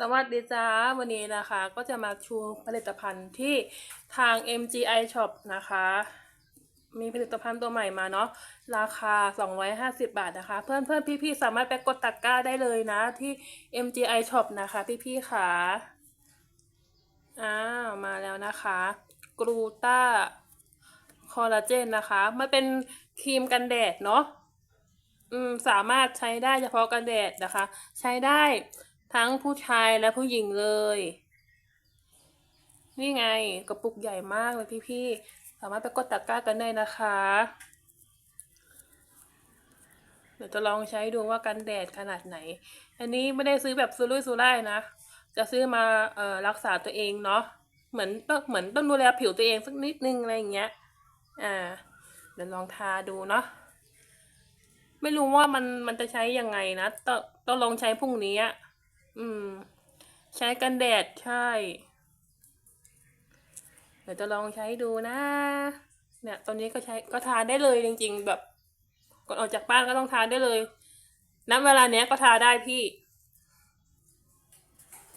สวัสดีจ้าวันนี้นะคะก็จะมาชูผลิตภัณฑ์ที่ทาง MGI Shop นะคะ มีผลิตภัณฑ์ตัวใหม่มาเนาะราคา 250 บาทนะคะ เพื่อนเพื่อนพี่ๆ สามารถไปกดตะกร้าได้เลยนะที่ MGI Shop นะคะพี่ๆค่ะอ้าวมาแล้วนะคะ กรูต้าคอลลาเจนนะคะมันเป็นครีมกันแดดเนาะอืมสามารถใช้ได้เฉพาะกันแดดนะคะ ใช้ได้ ทั้งผู้ชายและผู้หญิงเลย นี่ไงกระปุกใหญ่มากเลยพี่ๆ สามารถไปกดตะกร้ากันได้นะคะ เดี๋ยวจะลองใช้ดูว่ากันแดดขนาดไหน อันนี้ไม่ได้ซื้อแบบซุรุ่ยซุร่ายนะ จะซื้อมาเอ่อรักษาตัวเองเนาะ เหมือนต้องเหมือนต้องดูแลผิวตัวเองสักนิดนึงอะไรอย่างเงี้ย อ่า เดี๋ยวลองทาดูเนาะไม่รู้ว่ามันมันจะใช้ยังไงนะต้องต้องลองใช้พรุ่งนี้อะ อืม ใช้กันแดดใช่ เดี๋ยวจะลองใช้ดูนะ เนี่ย ตอนนี้ก็ใช้ก็ทาได้เลยจริง ๆ แบบก่อนออกจากบ้านก็ต้องทาได้เลยณเวลาเนี้ยก็ทาได้พี่